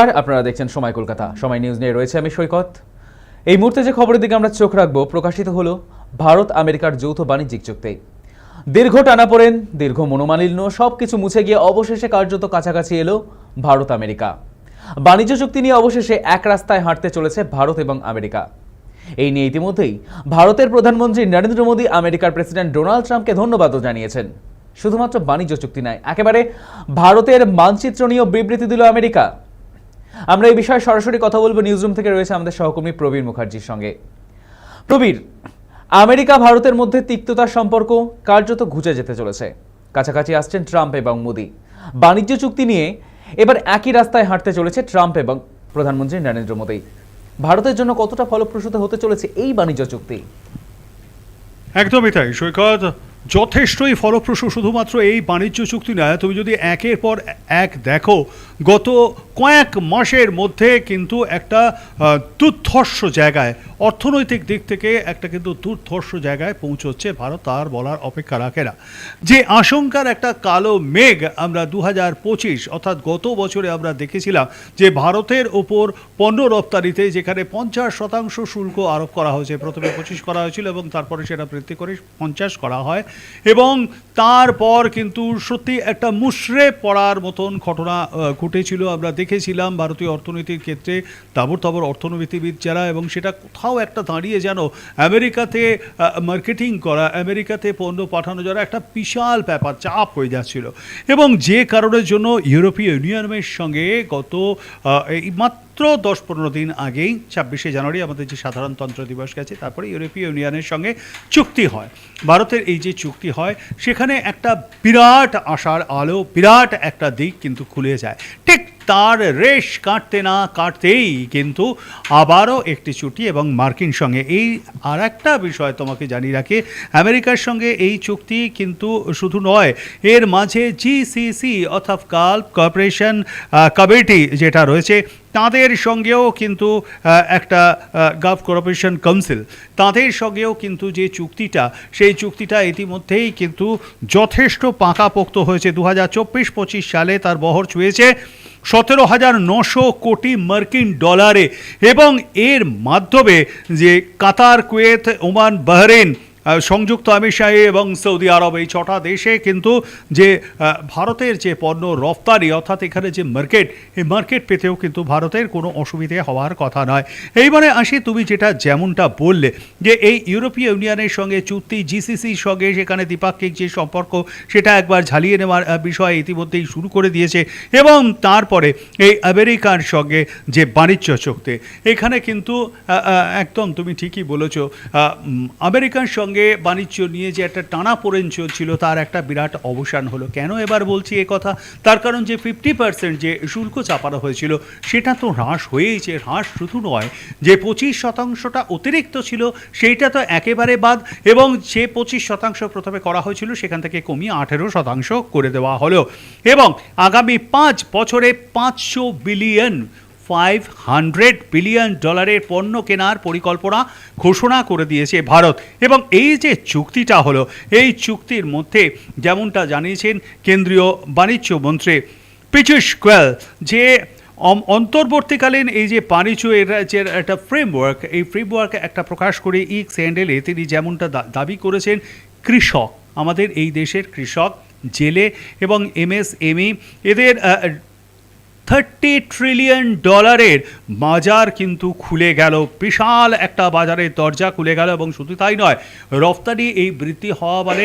আর আপনারা দেখছেন সময় কলকাতা। সময় নিউজ নিয়ে রয়েছে আমি সৈকত। এই মুহূর্তে যে খবরের দিকে আমরা চোখ রাখব, প্রকাশিত হলো ভারত আমেরিকার যৌথ বাণিজ্যিক চুক্তি। দীর্ঘ টানাপোড়েন দীর্ঘ মনোমালিন্য সব কিছু মুছে গিয়ে অবশেষে কার্যত কাছাকাছি এলো ভারত আমেরিকা। বাণিজ্য চুক্তি নিয়ে অবশেষে এক রাস্তায় হাঁটতে চলেছে ভারত এবং আমেরিকা। এই নিয়ে ইতিমধ্যেই ভারতের প্রধানমন্ত্রী নরেন্দ্র মোদী আমেরিকার প্রেসিডেন্ট ডোনাল্ড ট্রাম্পকে ধন্যবাদও জানিয়েছেন। শুধুমাত্র বাণিজ্য চুক্তি নয়, একেবারে ভারতের মানচিত্র নিয়েও বিবৃতি দিল আমেরিকা। আমরা এই বিষয়ে সরাসরি কথা বলব। নিউজরুম থেকে রয়েছে আমাদের সহকর্মী প্রবীর মুখার্জির সঙ্গে। প্রবীর, আমেরিকা, ভারতের মধ্যে তিক্ততার সম্পর্ক কার্যত ঘুচে যেতে চলেছে। কাছাকাছি আসছেন ট্রাম্প এবং মোদি। বাণিজ্য চুক্তি নিয়ে এবার একই রাস্তায় হাঁটতে চলেছে ট্রাম্প এবং প্রধানমন্ত্রী নরেন্দ্র মোদী। ভারতের জন্য কতটা ফলপ্রসূ হতে চলেছে এই বাণিজ্য চুক্তি? একদমই তাই, সৈকত। যথেষ্টই ফলপ্রসূ শুধুমাত্র এই বাণিজ্য চুক্তি নয়। তুমি যদি একের পর এক দেখো গত কয়েক মাসের মধ্যে কিন্তু একটা দুর্ধর্ষ জায়গায়, অর্থনৈতিক দিক থেকে একটা কিন্তু দুর্ধর্ষ জায়গায় পৌঁছচ্ছে ভারত, তার বলার অপেক্ষা রাখে না। যে আশঙ্কার একটা কালো মেঘ আমরা দু পঁচিশ, অর্থাৎ গত বছরে আমরা দেখেছিলাম যে ভারতের ওপর পণ্য রপ্তানিতে যেখানে পঞ্চাশ শতাংশ শুল্ক আরোপ করা হয়েছে, প্রথমে পঁচিশ করা হয়েছিল এবং তারপরে সেটা বৃদ্ধি করে পঞ্চাশ করা হয় এবং তারপর কিন্তু সত্যি একটা মুশরে পড়ার মতন ঘটনা ঘটেছিল আমরা দেখেছিলাম ভারতীয় অর্থনীতির ক্ষেত্রে তাবর তাবর অর্থনীতিবিদ যারা এবং সেটা কোথাও একটা দাঁড়িয়ে যেন আমেরিকাতে মার্কেটিং করা, আমেরিকাতে পণ্য পাঠানো যারা একটা বিশাল ব্যাপার, চাপ হয়ে যাচ্ছিল। এবং যে কারণের জন্য ইউরোপীয় ইউনিয়নের সঙ্গে গত এই মাত্র দশ পনেরো দিন আগেই ছাব্বিশে জানুয়ারি আমাদের যে সাধারণতন্ত্র দিবস গেছে, তারপরে ইউরোপীয় ইউনিয়নের সঙ্গে চুক্তি হয়। ভারতের এই যে চুক্তি হয়, সেখানে একটা বিরাট আশার আলো, বিরাট একটা দিক কিন্তু খুলে যায়। ঠিক তার রেশ কাটতে না কাটতেই কিন্তু আবারও একটি চুক্তি এবং মার্কিন সঙ্গে এই আর একটা বিষয় তোমাকে জানিয়ে রাখি, আমেরিকার সঙ্গে এই চুক্তি কিন্তু শুধু নয়, এর মাঝে জিসিসি অর্থাৎ কাল কর্পোরেশন কমিটি যেটা রয়েছে, তাদের সঙ্গেও কিন্তু একটা গাভ কর্পোরেশন কাউন্সিল তাদের সঙ্গেও কিন্তু যে চুক্তিটা, সেই চুক্তিটা ইতিমধ্যেই কিন্তু যথেষ্ট পাকাপোক্ত হয়েছে। দু হাজার চব্বিশ পঁচিশ সালে তার বহর ছুঁয়েছে। সতেরো হাজার নশো কোটি মার্কিন ডলারে এবং এর মাধ্যমে যে কাতার কুয়েত ওমান বাহরেন সংযুক্ত আমিরশাহী এবং সৌদি আরব এই ছটা দেশে কিন্তু যে ভারতের যে পণ্য রফতানি, অর্থাৎ এখানে যে মার্কেট, এই মার্কেট পেতেও কিন্তু ভারতের কোনো অসুবিধে হওয়ার কথা নয়। এইবারে আসি তুমি যেটা যেমনটা বললে, যে এই ইউরোপীয় ইউনিয়নের সঙ্গে চুক্তি, জিসিসির সঙ্গে সেখানে দ্বিপাক্ষিক যে সম্পর্ক, সেটা একবার ঝালিয়ে নেওয়ার বিষয় ইতিমধ্যেই শুরু করে দিয়েছে এবং তারপরে এই আমেরিকার সঙ্গে যে বাণিজ্য চুক্তি, এখানে কিন্তু একদম তুমি ঠিকই বলেছ আমেরিকার সঙ্গে বাণিজ্য নিয়ে যে একটা টানা পোড়েন চলছিল, তার একটা বিরাট অবসান হলো। কেন এবার বলছি এ কথা? তার কারণ যে ফিফটি পার্সেন্ট যে শুল্ক চাপানো হয়েছিল, সেটা তো হ্রাস হয়েইছে। হ্রাস শুধু নয়, যে পঁচিশ শতাংশটা অতিরিক্ত ছিল, সেইটা তো একেবারে বাদ এবং যে পঁচিশ শতাংশ প্রথমে করা হয়েছিল, সেখান থেকে কমিয়ে আঠেরো শতাংশ করে দেওয়া হলো। এবং আগামী পাঁচ বছরে পাঁচশো বিলিয়ন ফাইভ হান্ড্রেড বিলিয়ন ডলারের পণ্য কেনার পরিকল্পনা ঘোষণা করে দিয়েছে ভারত। এবং এই যে চুক্তিটা হলো এই চুক্তির মধ্যে যেমনটা জানিয়েছেন কেন্দ্রীয় বাণিজ্য মন্ত্রী পীযূষ গোয়েল যে অন্তর্বর্তীকালীন এই যে বাণিজ্য এর যে একটা ফ্রেমওয়ার্ক এই ফ্রেমওয়ার্ক একটা প্রকাশ করে ইক স্যান্ডেলে তিনি যেমনটা দাবি করেছেন কৃষক আমাদের এই দেশের কৃষক জেলে এবং এমএসএমই এদের আহ, থার্টি ট্রিলিয়ন ডলারের বাজার কিন্তু খুলে গেল। বিশাল একটা বাজারের দরজা খুলে গেল এবং শুধু তাই নয়, রফতানি এই বৃদ্ধি হওয়া মানে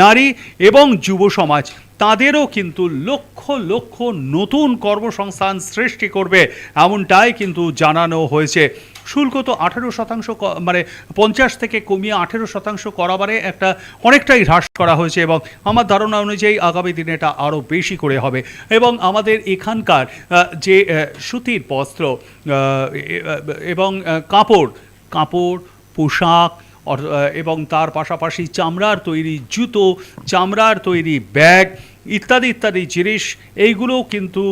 নারী এবং যুব সমাজ, তাদেরও কিন্তু লক্ষ লক্ষ নতুন কর্মসংস্থান সৃষ্টি করবে এমনটাই কিন্তু জানানো হয়েছে। শুল্ক তো আঠেরো শতাংশ মানে পঞ্চাশ থেকে কমিয়ে আঠেরো শতাংশ করাবারে একটা অনেকটাই হ্রাস করা হয়েছে এবং আমার ধারণা অনুযায়ী আগামী দিনে এটা আরও বেশি করে হবে। এবং আমাদের এখানকার যে সুতির বস্ত্র এবং কাপড় কাপড়, পোশাক এবং তার পাশাপাশি চামড়ার তৈরি জুতো, চামড়ার তৈরি ব্যাগ ইত্যাদি ইত্যাদি জিনিস এইগুলো কিন্তু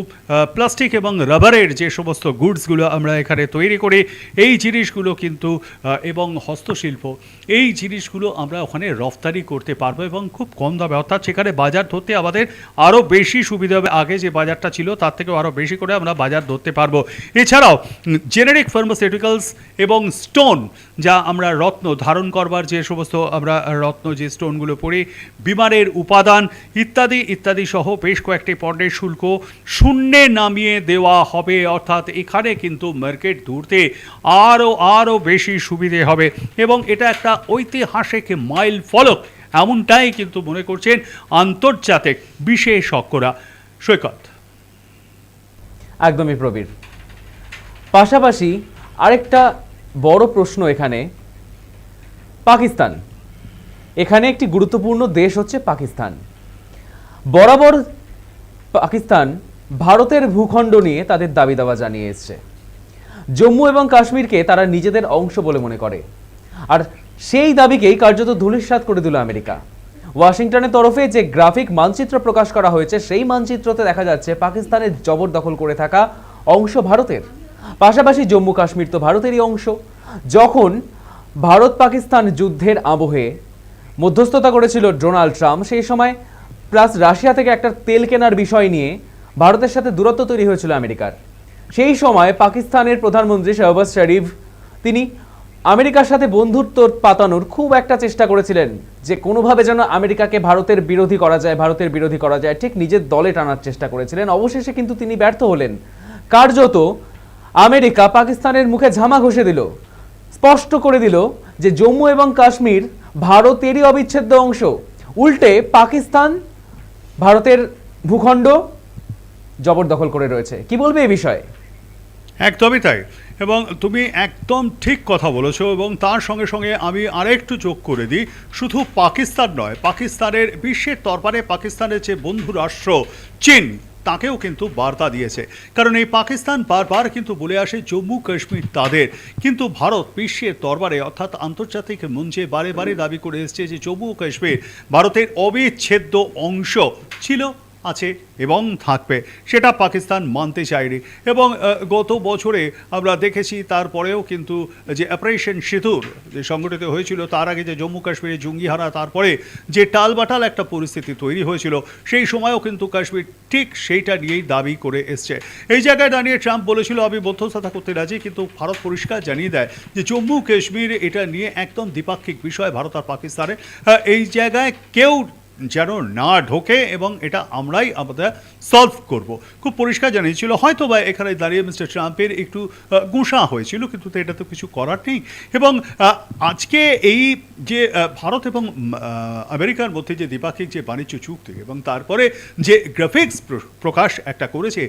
প্লাস্টিক এবং রাবারের যে সমস্ত গুডসগুলো আমরা এখানে তৈরি করি, এই জিনিসগুলো কিন্তু এবং হস্তশিল্প, এই জিনিসগুলো আমরা ওখানে রফতানি করতে পারব এবং খুব কম দামে, অর্থাৎ সেখানে বাজার ধরতে আমাদের আরও বেশি সুবিধা হবে। আগে যে বাজারটা ছিল, তার থেকেও আরও বেশি করে আমরা বাজার ধরতে পারব। এছাড়াও জেনেরিক ফার্মাসিউটিক্যালস এবং স্টোন যা আমরা রত্ন ধারণ করবার যে সমস্ত আমরা রত্ন যে স্টোনগুলো পড়ি, বিমানের উপাদান ইত্যাদি ইত্যাদি সহ বেশ কয়েকটি পণ্যের শুল্ক শূন্যে নামিয়ে দেওয়া হবে। অর্থাৎ এখানে কিন্তু মার্কেট ধরতে আরও আরও বেশি সুবিধে হবে এবং এটা একটা ঐতিহাসিক মাইল ফলক, এমনটাই কিন্তু মনে করছেন আন্তর্জাতিক বিশেষজ্ঞরা। সৈকত। একদমই প্রবীর। পাশাপাশি আরেকটা বড় প্রশ্ন এখানে, পাকিস্তান। এখানে একটি গুরুত্বপূর্ণ দেশ হচ্ছে পাকিস্তান। বরাবর পাকিস্তান ভারতের ভূখণ্ড নিয়ে তাদের দাবি দাওয়া জানিয়ে এসছে। জম্মু এবং কাশ্মীরকে তারা নিজেদের অংশ বলে মনে করে। আর সেই দাবিকেই কার্যত ধূলিসাৎ করে দিল আমেরিকা। ওয়াশিংটনের তরফে যে গ্রাফিক মানচিত্র প্রকাশ করা হয়েছে, সেই মানচিত্রতে দেখা যাচ্ছে পাকিস্তানের জবরদখল করে থাকা অংশ ভারতের। পাশাপাশি জম্মু কাশ্মীর তো ভারতেরই অংশ। যখন ভারত পাকিস্তান যুদ্ধের আবহে মধ্যস্থতা করেছিল ডোনাল্ড ট্রাম্প, সেই সময় প্লাস রাশিয়া থেকে একটা তেল কেনার বিষয় নিয়ে ভারতের সাথে দূরত্ব তৈরি হয়েছিল আমেরিকার। সেই সময় পাকিস্তানের প্রধানমন্ত্রী শাহবাজ শরীফ, তিনি আমেরিকার সাথে বন্ধুত্ব পাতানোর খুব একটা চেষ্টা করেছিলেন যে কোনোভাবে যেন আমেরিকাকে ভারতের বিরোধী করা যায়, ভারতের বিরোধী করা যায়। ঠিক নিজের দলে টানার চেষ্টা করেছিলেন। অবশেষে কিন্তু তিনি ব্যর্থ হলেন। কার্যত আমেরিকা পাকিস্তানের মুখে ঝামা ঘষে দিল। স্পষ্ট করে দিল যে জম্মু এবং কাশ্মীর ভারতেরই অবিচ্ছেদ্য অংশ। উল্টে পাকিস্তান ভারতের ভূখণ্ড জবরদখল করে রয়েছে। কি বলবে এই বিষয়ে? একদমই তাই। এবং তুমি একদম ঠিক কথা বলেছ এবং তার সঙ্গে সঙ্গে আমি আরেকটু যোগ করে দিই। শুধু পাকিস্তান নয়, পাকিস্তানের বিশ্বের দরবারে পাকিস্তানের যে বন্ধু রাষ্ট্র চীন তাকেও কিন্তু বার্তা দিয়েছে। কারণ এই পাকিস্তান বারবার কিন্তু বলে আসে, জম্মু কাশ্মীর তাদের। কিন্তু ভারত বিশ্বের দরবারে অর্থাৎ আন্তর্জাতিক মঞ্চে বারে বারে দাবি করে এসছে যে, জম্মু কাশ্মীর ভারতের অবিচ্ছেদ্য অংশ ছিল আছে এবং থাকবে। সেটা পাকিস্তান মানতে চায়নি। এবং গত বছরে আমরা দেখেছি তারপরেও কিন্তু যে অপারেশন সিঁদুর যে সংগঠিত হয়েছিল, তার আগে যে জম্মু কাশ্মীরে জঙ্গিহারা, তারপরে যে টালবাটাল একটা পরিস্থিতি তৈরি হয়েছিল, সেই সময়ও কিন্তু কাশ্মীর ঠিক সেইটা নিয়েই দাবি করে এসছে। এই জায়গায় দাঁড়িয়ে ট্রাম্প বলেছিল, আমি মধ্যস্থতা করতে রাজি, কিন্তু ভারত পরিষ্কার জানিয়ে দেয় যে জম্মু কাশ্মীর এটা নিয়ে একদম দ্বিপাক্ষিক বিষয়, ভারত আর পাকিস্তানে এই জায়গায় কেউ যেন না ঢোকে এবং এটা আমরাই আমাদের সলভ করব। খুব পরিষ্কার জানিয়েছিল, হয়তো বা এখানে দাঁড়িয়ে মিস্টার ট্রাম্পের একটু গুঁসা হয়েছিল, কিন্তু এটা তো কিছু করার নেই। এবং আজকে এই যে ভারত এবং আমেরিকার মধ্যে যে দ্বিপাক্ষিক যে বাণিজ্য চুক্তি এবং তারপরে যে গ্রাফিক্স প্রকাশ একটা করেছে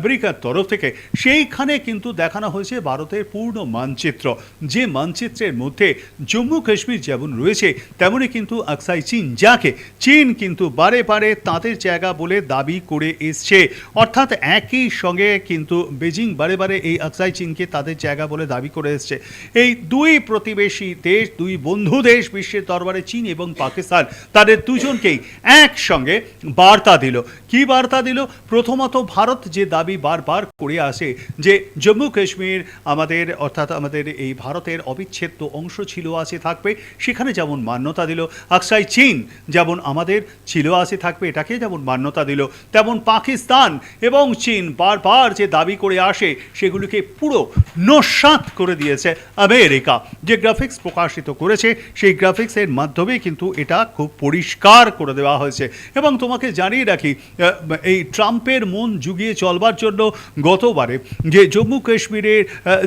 আমেরিকার তরফ থেকে, সেইখানে কিন্তু দেখানো হয়েছে ভারতের পূর্ণ মানচিত্র। যে মানচিত্রের মধ্যে জম্মু কাশ্মীর যেমন রয়েছে তেমনই কিন্তু আকসাই চীন যাকে চীন কিন্তু বারে বারে তাঁদের জায়গা বলে দাবি করে এসছে। অর্থাৎ একই সঙ্গে কিন্তু বেজিং বারে বারে এই আকসাই চীনকে তাদের জায়গা বলে দাবি করে এসছে। এই দুই প্রতিবেশী দেশ, দুই বন্ধু দেশ বিশ্বের দরবারে চীন এবং পাকিস্তান, তাদের দুজনকেই একসঙ্গে বার্তা দিল। কি বার্তা দিল? প্রথমত ভারত যে দাবি বারবার করে আসে যে জম্মু কাশ্মীর আমাদের, অর্থাৎ আমাদের এই ভারতের অবিচ্ছেদ্য অংশ ছিল, আছে থাকবে, সেখানে যেমন মান্যতা দিল, আকসাই চীন যেমন আমাদের ছিল আছে থাকবে, এটাকে যেমন মান্যতা দিল, তেমন পাকিস্তান এবং চীন বারবার যে দাবি করে আসে, সেগুলিকে পুরো নস্বাত করে দিয়েছে আমেরিকা। যে গ্রাফিক্স প্রকাশিত করেছে, সেই গ্রাফিক্সের মাধ্যমে কিন্তু এটা খুব পরিষ্কার করে দেওয়া হয়েছে। এবং তোমাকে জানিয়ে রাখি এই ট্রাম্পের মন জুগিয়ে চলবার জন্য গতবারে যে জম্মু কাশ্মীরের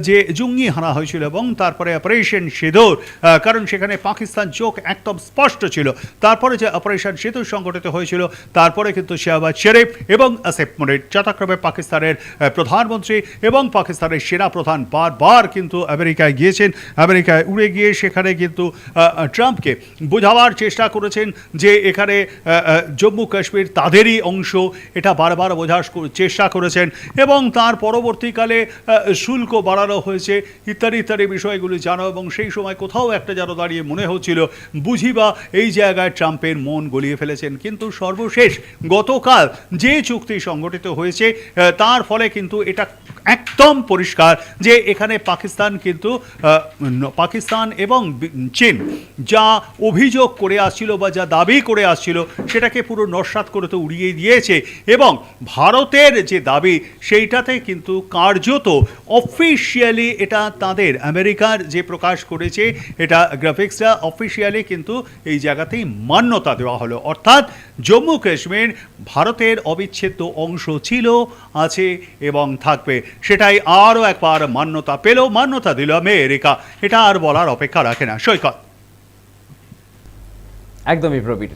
যে জঙ্গি হানা হয়েছিল এবং তারপরে অপারেশন সেদুর কারণ সেখানে পাকিস্তান চোখ একদম স্পষ্ট ছিল। তারপরে যে অপারেশন সেতু সংগঠিত হয়েছিল। তারপরে কিন্তু শাহবাজ শরীফ এবং আসিফ মনির যথাক্রমে পাকিস্তানের প্রধানমন্ত্রী এবং পাকিস্তানের সেনা প্রধান বারবার কিন্তু আমেরিকায় গিয়েছেন। আমেরিকায় উড়ে গিয়ে সেখানে কিন্তু ট্রাম্পকে বোঝাবার চেষ্টা করেছেন যে এখানে জম্মু কাশ্মীর তাদেরই অংশ। এটা বারবার বোঝার চেষ্টা করেছেন এবং তার পরবর্তীকালে শুল্ক বাড়ানো হয়েছে। ইত্যাদি ইত্যাদি বিষয়গুলি জানো এবং সেই সময় কোথাও একটা যেন দাঁড়িয়ে মনে হচ্ছিল। বুঝি বা এই জায়গায় ট্রাম্পের মন গলিয়ে ফেলেছেন। কিন্তু সর্বশেষ গতকাল যে চুক্তি সংগঠিত হয়েছে তার ফলে কিন্তু এটা একদম পরিষ্কার যে এখানে পাকিস্তান কিন্তু পাকিস্তান এবং চীন যা অভিযোগ করে আসছিল বা যা দাবি করে আসছিল সেটাকে পুরো নস্বাত করে তো উড়িয়ে দিয়েছে এবং ভারতের যে দাবি সেইটাতে কিন্তু কার্যত অফিসিয়ালি এটা তাদের, আমেরিকার যে প্রকাশ করেছে এটা গ্রাফিক্সটা অফিসিয়ালি কিন্তু এই জায়গাতেই মান্যতা দেওয়া হলো। অর্থাৎ জম্মু কাশ্মীর ভারতের অবিচ্ছেদ্য অংশ ছিল, আছে এবং থাকবে। সেটাই আরও একবার মান্যতা পেল মান্যতা দিল আমেরিকা। এটা আর বলার অপেক্ষা রাখে না। সৈকত। একদমই প্রবীর।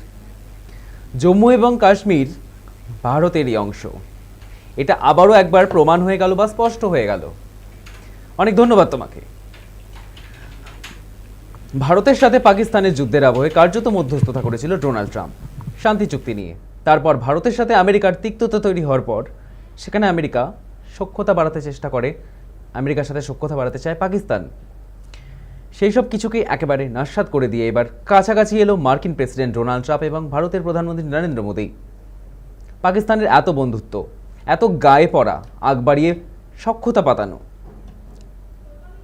জম্মু এবং কাশ্মীর ভারতেরই অংশ। এটা আবারও একবার প্রমাণ হয়ে গেল বা স্পষ্ট হয়ে গেল। অনেক ধন্যবাদ তোমাকে। ভারতের সাথে পাকিস্তানের যুদ্ধের আবহে কার্যত মধ্যস্থতা করেছিল ডোনাল্ড ট্রাম্প। শান্তি চুক্তি নিয়ে। তারপর ভারতের সাথে আমেরিকার তিক্ততা তৈরি হওয়ার পর সেখানে আমেরিকা সক্ষতা বাড়াতে চেষ্টা করে, আমেরিকার সাথে সক্ষতা বাড়াতে চায় পাকিস্তান। সেই সব কিছুকে একেবারে নাস্বাদ করে দিয়ে এবার কাছাকাছি এলো মার্কিন প্রেসিডেন্ট ডোনাল্ড ট্রাম্প এবং ভারতের প্রধানমন্ত্রী নরেন্দ্র মোদী। পাকিস্তানের এত বন্ধুত্ব, এত গায়ে পড়া, আগ বাড়িয়ে সক্ষতা পাতানো,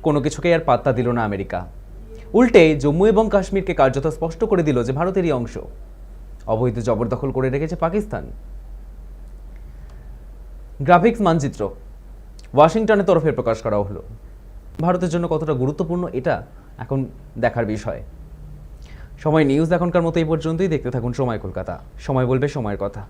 কোনো কিছুকে আর পাত্তা দিল না আমেরিকা। উল্টে জম্মু এবং কাশ্মীরকে কার্যত স্পষ্ট করে দিল যে ভারতেরই অংশ। অবৈধ জবরদখল করে রেখেছে পাকিস্তান। গ্রাফিক্স মানচিত্র ওয়াশিংটনের তরফে প্রকাশ করা হলো। ভারতের জন্য কতটা গুরুত্বপূর্ণ এটা এখন দেখার বিষয়। সময় নিউজ এখনকার মতো এই পর্যন্তই। দেখতে থাকুন সময় কলকাতা। সময় বলবে সময়ের কথা।